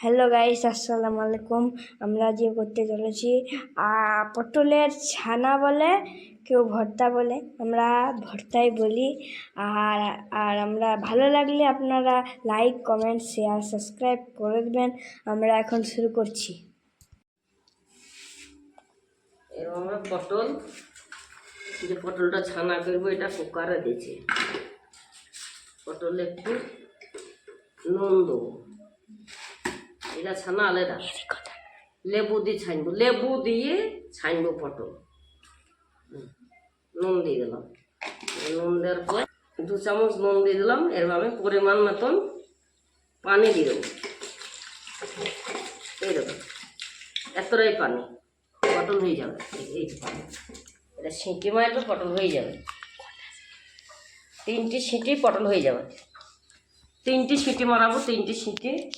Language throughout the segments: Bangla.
হ্যালো গাইস, আসসালামু আলাইকুম। আমরা যে করতে চলেছি পটলের ছানা বলে, কেউ ভর্তা বলে। আমরা ভর্তাই বলি। আর আর আমরা ভালো লাগলে আপনারা লাইক কমেন্ট শেয়ার সাবস্ক্রাইব করে দেবেন। আমরা এখন শুরু করছি। আমরা পটল, যে পটলটা ছানা করব, এটা কুকারে দিয়েছি পটলে একটু নুন দেবো। এটা ছানা আলাদা লেবু দিয়ে ছানবো। লেবু দিয়ে ছানবো পটল। নুন দিয়ে দিলাম। নুন দেওয়ার পর দু চামচ নুন দিয়ে দিলাম। এরভাবে পরিমাণ মতন পানি দিয়ে দেবো। এইরকম এতটাই পানি। পটল হয়ে যাবে। এই- এই পানি। এটা সিঁটি মারলে পটল হয়ে যাবে। তিনটি সিঁটি পটল হয়ে যাবে। তিনটি সিঁটি মারাবো তিনটি সিঁটি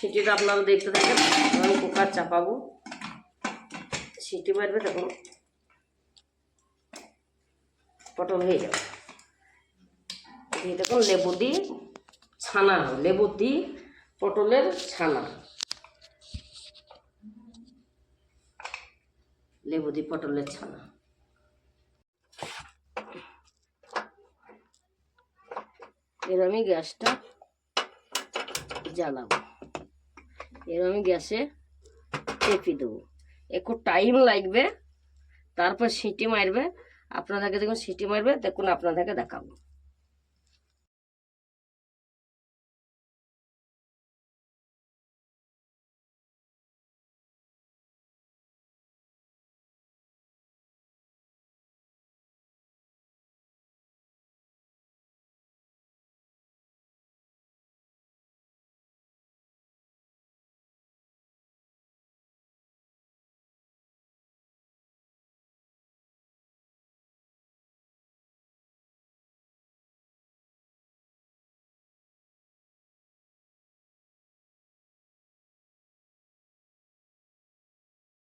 সিঁটিটা আপনারা দেখতে থাকেন, আমি কুকার চাপাবো। সিঁটি মারবে তখন পটল হয়ে যাবে দিয়ে দেখুন লেবু দিয়ে ছানা, লেবু দিয়ে পটলের ছানা। লেবু দিয়ে পটলের ছানা। এর আমি গ্যাসটা জ্বালাবো। এর আমি গ্যাসে চেপে দেবো। একটু টাইম লাগবে, তারপর সিটি মারবে, আপনাদেরকে দেখুন সিটি মারবে, দেখুন আপনাদেরকে দেখাবো।